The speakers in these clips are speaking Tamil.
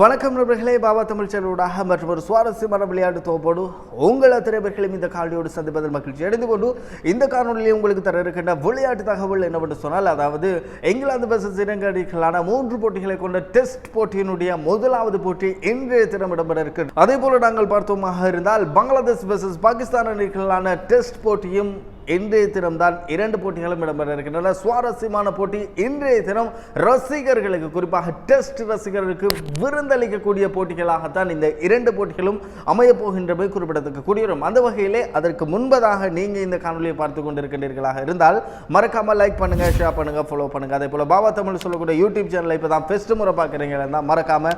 வணக்கம் நண்பர்களே பாபா தமிழ் சேனலூடாக மற்றும் ஒரு சுவாரஸ்யமான விளையாட்டு தோப்போடு உங்கள் திரைவர்களும் இந்த காணொலியோடு சந்திப்பதில் மகிழ்ச்சி. அடைந்து கொண்டு இந்த காணொலியில் உங்களுக்கு தர இருக்கின்ற விளையாட்டு தகவல் என்னவென்று சொன்னால் அதாவது இங்கிலாந்து வர்சஸ் இலங்கைக்கான மூன்று போட்டிகளை கொண்ட டெஸ்ட் போட்டியினுடைய முதலாவது போட்டி இன்றைய தினம் இடம்பெற இருக்கிறது. அதே போல நாங்கள் பார்த்தோமாக இருந்தால் பங்களாதேஷ் வர்சஸ் பாகிஸ்தான் அணிகளான டெஸ்ட் போட்டியும் இன்றைய தினம்தான் இரண்டு போட்டிகளும் இடம்பெற இருக்கின்றன. சுவாரஸ்யமான போட்டி இன்றைய தினம் ரசிகர்களுக்கு குறிப்பாக டெஸ்ட் ரசிகர்களுக்கு விருந்தளிக்கக்கூடிய போட்டிகளாகத்தான் இந்த இரண்டு போட்டிகளும் அமையப் போகின்றமை குறிப்பிடத்தக்க கூடியவரும் அந்த வகையிலே அதற்கு முன்பதாக நீங்கள் இந்த காணொலியை பார்த்து கொண்டிருக்கின்றீர்களாக இருந்தால் மறக்காமல் லைக் பண்ணுங்க ஷேர் பண்ணுங்க ஃபாலோ பண்ணுங்க. அதே போல பாபா தமிழ் சொல்லக்கூடிய யூடியூப் சேனலை இப்போ தான் ஃபெஸ்ட் முறை பார்க்குறீங்கன்னா மறக்காம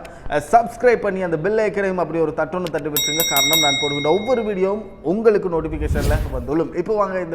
சப்ஸ்கிரைப் பண்ணி அந்த பெல் ஐக்கனையும் அப்படி ஒரு தட்டொன்று தட்டு விட்டுருங்க. காரணம் நான் போடுகின்ற ஒவ்வொரு வீடியோவும் உங்களுக்கு நோட்டிஃபிகேஷனில் வந்துள்ளும். இப்போ வாங்க இந்த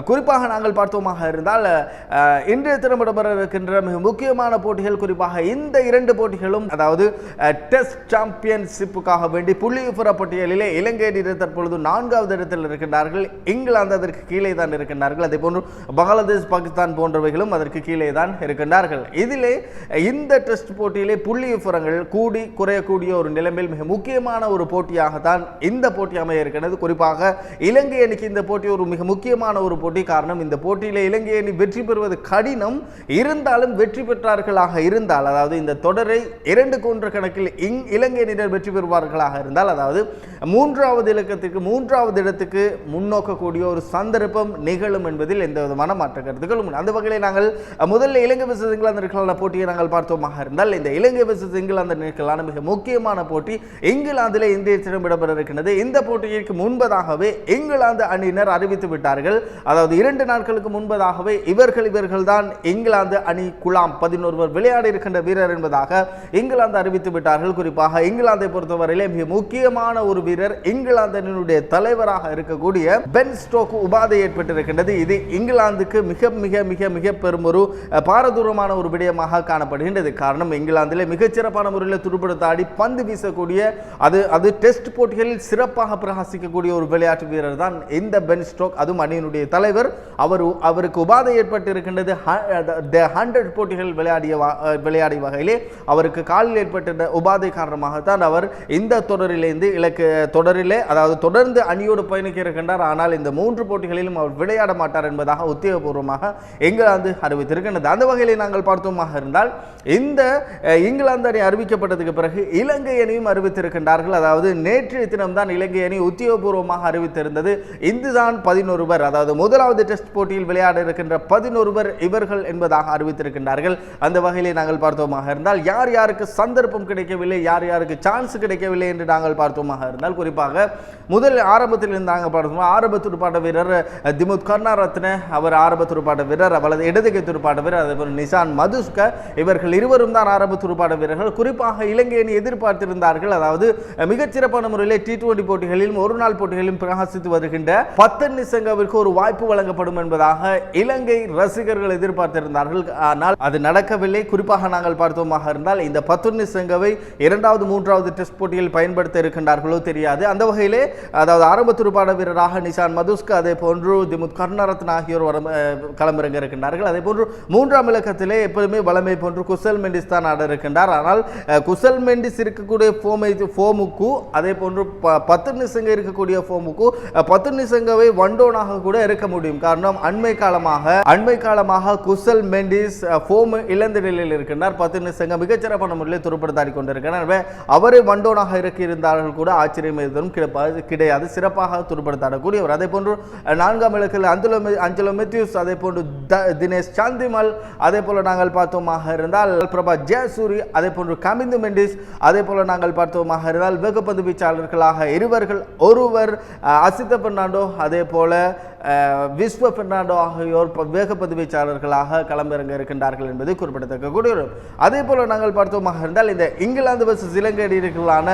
குறிப்பாக நாங்கள் பார்த்தோமாக இருந்தால் இன்றைய தினம் இருக்கின்ற மிக முக்கியமான போட்டிகள் குறிப்பாக இந்த இரண்டு போட்டிகளும் அதாவது டெஸ்ட் சாம்பியன்ஷிப்புக்காக வேண்டி புள்ளிவிபர பட்டியலிலே இலங்கை அணியினர் தற்பொழுது நான்காவது இடத்தில் இருக்கின்றார்கள். இங்கிலாந்து அதற்கு கீழே தான் இருக்கின்றார்கள். அதே போன்று பங்களாதேஷ் பாகிஸ்தான் போன்றவைகளும் அதற்கு கீழே தான் இருக்கின்றார்கள். இதிலே இந்த டெஸ்ட் போட்டியிலே புள்ளி விவரங்கள் கூடி குறையக்கூடிய ஒரு நிலைமையில் மிக முக்கியமான ஒரு போட்டியாகத்தான் இந்த போட்டி அமைய இருக்கிறது குறிப்பாக இலங்கை அணிக்கு இந்த போட்டி ஒரு மிக முக்கியமான ஒரு போட்டி காரணம் இந்த போட்டியில் இலங்கை அணி வெற்றி பெறுவது கடினம். இருந்தாலும் வெற்றி பெற்றார்களாக இருந்தால் அதாவது இந்த தொடரை இரண்டு கொன்ற கணக்கில் இங் இலங்கை அணியினர் வெற்றி பெறுவார்களாக இருந்தால் அதாவது மூன்றாவது இலக்கத்திற்கு மூன்றாவது இடத்துக்கு முன்னோக்கக்கூடிய ஒரு சந்தர்ப்பம் நிகழும் என்பதில் எந்த விதமான மாற்ற கருத்துக்களும் அந்த வகையில் நாங்கள் முதல்ல இலங்கை விசஸ் இங்கிலாந்து அணிகளான போட்டியை நாங்கள் பார்த்தோமாக இருந்தால் இந்த இலங்கை விசஸ் இங்கிலாந்து நிற்கலான மிக முக்கியமான போட்டி இங்கிலாந்தில் இந்திய தினம் இருக்கின்றது. இந்த போட்டிக்கு முன்பதாகவே இங்கிலாந்து அணியினர் அறிவித்து விட்டார்கள். அதாவது இரண்டு நாட்களுக்கு முன்பதாகவே இவர்கள் இவர்கள் தான் இங்கிலாந்து அணி குலாம் பதினொருவர் விளையாடி இருக்கின்ற வீரர் என்பதாக இங்கிலாந்து அறிவித்து விட்டார்கள். குறிப்பாக இங்கிலாந்தை பொறுத்தவரையிலே மிக முக்கியமான ஒரு வீரர் இங்கிலாந்து அணியினுடைய தலைவராக இருக்கக்கூடிய பென் ஸ்டோக் உபாதை ஏற்பட்டிருக்கின்றது. இது இங்கிலாந்துக்கு மிக மிக மிக மிக பெரும் ஒரு பாரதூரமான ஒரு விடயமாக காணப்படுகின்றது. காரணம் இங்கிலாந்திலே மிகச்சிறப்பான முறையில் துடுப்படுத்தாடி பந்து வீசக்கூடிய அது அது டெஸ்ட் போட்டிகளில் சிறப்பாக பிரகாசிக்கக்கூடிய ஒரு விளையாட்டு வீரர் தான் இந்த பென் ஸ்டோக். அதுவும் அணியினுடைய தலைவர் அவர் அவருக்கு உபாதை ஏற்பட்டிருக்கின்றது ஹண்ட்ரட் போட்டிகள் விளையாடிய விளையாடிய வகையிலே அவருக்கு காலில் ஏற்பட்ட உபாதை காரணமாகத்தான் அவர் இந்த தொடரிலிருந்து இலக்கு தொடரிலே அதாவது தொடர்ந்து அணியோடு பயணிக்க இருக்கின்றார். ஆனால் இந்த மூன்று போட்டிகளிலும் அவர் விளையாட மாட்டார் என்பதாக உத்தியோகபூர்வமாக இங்கிலாந்து அறிவித்திருக்கின்றது. அந்த வகையிலே நாங்கள் பார்த்தோமாக இருந்தால் இந்த இங்கிலாந்து அணி அறிவிக்கப்பட்டதுக்கு பிறகு இலங்கை அணியும் அறிவித்திருக்கின்றார்கள். அதாவது நேற்றைய தினம்தான் இலங்கை அணி உத்தியோகபூர்வமாக அறிவித்திருந்தது. இந்துதான் பதினொருவர் அதாவது முதலாவது டெஸ்ட் போட்டியில் விளையாட இருக்கின்ற பதினொருவர் இவர்கள் என்பதாக அறிவித்திருக்கின்றார்கள். அந்த வகையிலே நாங்கள் பார்த்தோமாக இருந்தால் யார் யாருக்கு சந்தர்ப்பம் கிடைக்கவில்லை யார் யாருக்கு சான்ஸ் கிடைக்கவில்லை என்று நாங்கள் பார்த்தோமாக இருந்தால் குறிப்பாக முதல் ஆரம்பத்தில் இருந்து நாங்கள் பார்த்தோம் ஆரம்ப துடுப்பாட்ட வீரர் திமுத் கருணாரத்ன அவர் ஆரம்ப துடுப்பாட்ட வீரர் அவளது இடதுகை துடுப்பாட்ட வீரர் அதேபோல் நிசான் மதுஸ்க இவர்கள் இருவரும் தான் ஆரம்ப துடுப்பாட்ட வீரர்கள். குறிப்பாக இலங்கை அணி எதிர்பார்த்திருந்தார்கள் அதாவது மிகச்சிறப்பான முறையில் டி டுவெண்டி போட்டிகளிலும் ஒரு நாள் போட்டிகளிலும் பிரகாசித்து வருகின்ற பத்தன் நிசங்கவிற்கு ஒரு வாய்ப்பு வழங்கப்படும் என்பதாக இலங்கை ரசிகர்கள் எதிர்பார்த்திருந்தார்கள். ஆனால் அது நடக்கவில்லை. குறிப்பாக நாங்கள் பார்த்தோமாக இருந்தால் இந்த பத்துர்னி செங்கவை இரண்டாவது மூன்றாவது டெஸ்ட் போட்டியில் பயன்படுத்த இருக்கின்றார்களோ தெரியாது. அந்த வகையிலே அதாவது ஆரம்ப துடுப்பாட வீரராக நிஷான் மதுஸ்கு அதே போன்று திமுத் கருணாரத்ன ஆகியோர் களமிறங்க இருக்கின்றார்கள். அதே போன்று மூன்றாம் இலக்கத்திலே எப்போதுமே வளமை போன்று குசல் மெண்டிஸ் தான் ஆட இருக்கின்றார். ஆனால் குசல் மெண்டிஸ் இருக்கக்கூடிய ஃபோமை ஃபோமுக்கு அதே போன்று பத்து நிசங்க இருக்கக்கூடிய ஃபோமுக்கு பத்து நிசங்கவை ஒன்டோனாக கூட இருக்க முடியும். காரணம் அண்மை காலமாக அண்மை காலமாக குசல் மெண்டிஸ் ஃபோம் இழந்த நிலையில் இருக்கின்றார். பத்து நிமிஷங்க மிகச்சிறப்பான முறையில் துருப்படுத்தாடி கொண்டிருக்கிறார். அவரே வண்டோனாக இருக்கியிருந்தார்கள் கூட ஆச்சரியம் எதுவும் கிடைப்பா- கிடையாது. சிறப்பாக துருப்படுத்தாடக்கூடியவர் அதே போன்று நான்காம் இலக்கில் அஞ்சலோ மெ- அஞ்சலோ மெத்யூஸ் அதே போன்று த- தினேஷ் சாந்திமல் அதே போல நாங்கள் பார்த்தோமாக இருந்தால் பிரபா ஜெயசூரி அதே போன்று கமிந்து மெண்டிஸ் அதே போல நாங்கள் பார்த்தோமாக இருந்தால் வேகப்பந்து வீச்சாளர்களாக இருவர்கள் ஒருவர் அசித்த பெர்னாண்டோ அதே போல விஸ்வ பெர்னாண்டோ ஆகியோர் ப- வேகப்பந்து களமிறங்க இருக்கின்றார்கள் என்பது குறிப்பிடத்தக்க கூடிய அதே போல் நாங்கள் பார்த்தோமாக இருந்தால் இந்த இங்கிலாந்து வர்சஸ் இலங்கை அணிகளுக்கான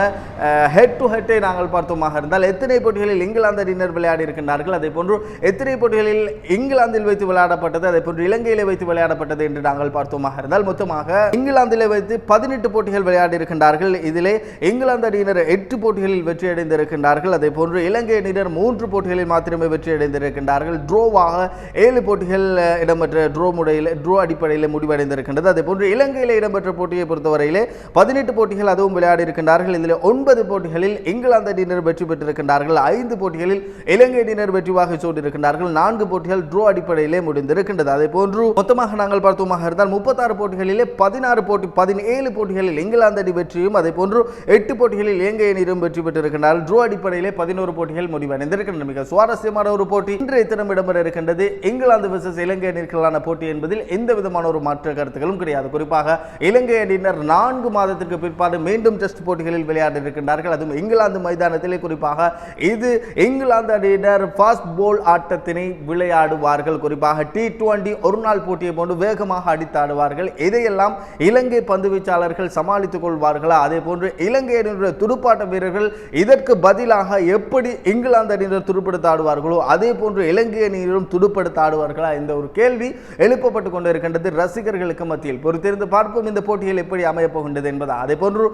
ஹெட் டு ஹெட்டை நாங்கள் பார்த்தோமாக இருந்தால் எத்தனை போட்டிகளில் இங்கிலாந்து அணியினர் விளையாடி இருக்கின்றார்கள்? அதே போன்று எத்தனை போட்டிகளில் இங்கிலாந்தில் வைத்து விளையாடப்பட்டது? அதே போன்று இலங்கையிலே வைத்து விளையாடப்பட்டது என்று நாங்கள் பார்த்தோமாக இருந்தால் மொத்தமாக இங்கிலாந்திலே வைத்து பதினெட்டு போட்டிகள் விளையாடி இருக்கின்றார்கள். இதிலே இங்கிலாந்து அணியினர் எட்டு போட்டிகளில் வெற்றி அடைந்திருக்கின்றார்கள் அதே போன்று இலங்கை அணியினர் மூன்று போட்டிகளில் மாத்திரமே வெற்றியடைந்திருக்கிறார்கள் இருக்கின்றார்கள். ட்ரோவாக ஏழு போட்டிகள் இடம்பெற்ற ட்ரோ முறையில் ட்ரோ அடிப்படையில் முடிவடைந்திருக்கின்றது. அதே போன்று இலங்கையில் இடம்பெற்ற போட்டியை பொறுத்தவரையிலே பதினெட்டு போட்டிகள் அதுவும் விளையாடி இருக்கின்றார்கள். இதில் ஒன்பது போட்டிகளில் இங்கிலாந்து அணியினர் வெற்றி பெற்றிருக்கின்றார்கள். ஐந்து போட்டிகளில் இலங்கை அணியினர் வெற்றி வாகை சூட்டியிருக்கின்றார்கள் நான்கு போட்டிகள் ட்ரோ அடிப்படையிலே முடிந்திருக்கின்றது. அதே போன்று மொத்தமாக நாங்கள் பார்த்தோமாக இருந்தால் முப்பத்தாறு போட்டிகளிலே பதினாறு போட்டி பதினேழு போட்டிகளில் இங்கிலாந்து அணி வெற்றியும் அதே போன்று எட்டு போட்டிகளில் இலங்கை அணியிலும் வெற்றி பெற்றிருக்கின்றார்கள். ட்ரோ அடிப்படையிலே பதினோரு போட்டிகள் முடிவடைந்திருக்கின்றன. மிக சுவாரஸ்யமான ஒரு போட்டி. இன்றைய தினம் இடம்பெற இருக்கின்றது இங்கிலாந்து விசஸ் இலங்கை அணிகளான போட்டி என்பதில் எந்த விதமான ஒரு மாற்ற கருத்துக்களும் கிடையாது. குறிப்பாக இலங்கை அணியினர் நான்கு மாதத்திற்கு பிற்பாடு மீண்டும் டெஸ்ட் போட்டிகளில் விளையாட இருக்கின்றார்கள். அதுவும் இங்கிலாந்து மைதானத்திலே. குறிப்பாக இது இங்கிலாந்து அணியினர் ஃபாஸ்ட் போல் ஆட்டத்தினை விளையாடுவார்கள். குறிப்பாக டி டுவெண்டி ஒரு நாள் போட்டியை போன்று வேகமாக அடித்தாடுவார்கள் இதையெல்லாம் இலங்கை பந்து வீச்சாளர்கள் சமாளித்துக் கொள்வார்களா? அதே போன்று இலங்கை அணியினுடைய துடுப்பாட்ட வீரர்கள் இதற்கு பதிலாக எப்படி இங்கிலாந்து அணியினர் துடுப்படுத்த ஆடுவார்களோ? அதே போன்று போன்று இலங்கையினரும் துடுப்படுத்த ஆடுவார்களா இந்த ஒரு கேள்வி எழுப்பப்பட்டு கொண்டிருக்கின்றது ரசிகர்களுக்கு மத்தியில். பொறுத்திருந்து பார்ப்போம் இந்த போட்டிகள் எப்படி அமையப் போகின்றது என்பதா. அதே போன்று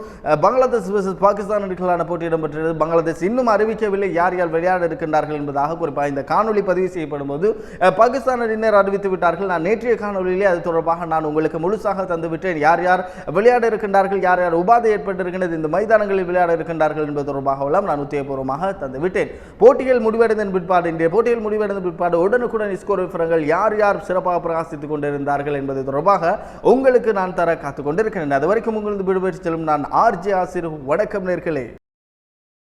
பங்களாதேஷ் வர்சஸ் பாகிஸ்தான் அணிகளான போட்டி இடம்பெற்றது பங்களாதேஷ் இன்னும் அறிவிக்கவில்லை யார் யார் விளையாட இருக்கின்றார்கள் என்பதாக குறிப்பாக இந்த காணொளி பதிவு செய்யப்படும் போது அஹ், பாகிஸ்தான் அறிவித்து விட்டார்கள். நான் நேற்றைய காணொளியிலே அது தொடர்பாக நான் உங்களுக்கு முழுசாக தந்துவிட்டேன். யார் யார் விளையாட இருக்கின்றார்கள் யார் யார் உபாதை ஏற்பட்டிருக்கின்றது இந்த மைதானங்களில் விளையாட இருக்கின்றார்கள் என்பது தொடர்பாக நான் உத்தியபூர்வமாக தந்துவிட்டேன். போட்டிகள் முடிவடைந்த பிற்பாடு இன்றைய போட்டிகள் முடிவடைந்த பிற்பாடு உடனுக்குடன் ஸ்கோர் விவரங்கள் யார் யார் சிறப்பாக பிரகாசித்துக் கொண்டிருந்தார்கள் என்பது தொடர்பாக உங்களுக்கு நான் தர காத்துக் கொண்டிருக்கிறேன். அது வரைக்கும் உங்களுக்கு விடுபட்டு செல்லும் நான் ஆர்ஜே ஆசிரியர் வணக்கம் நேர்களே.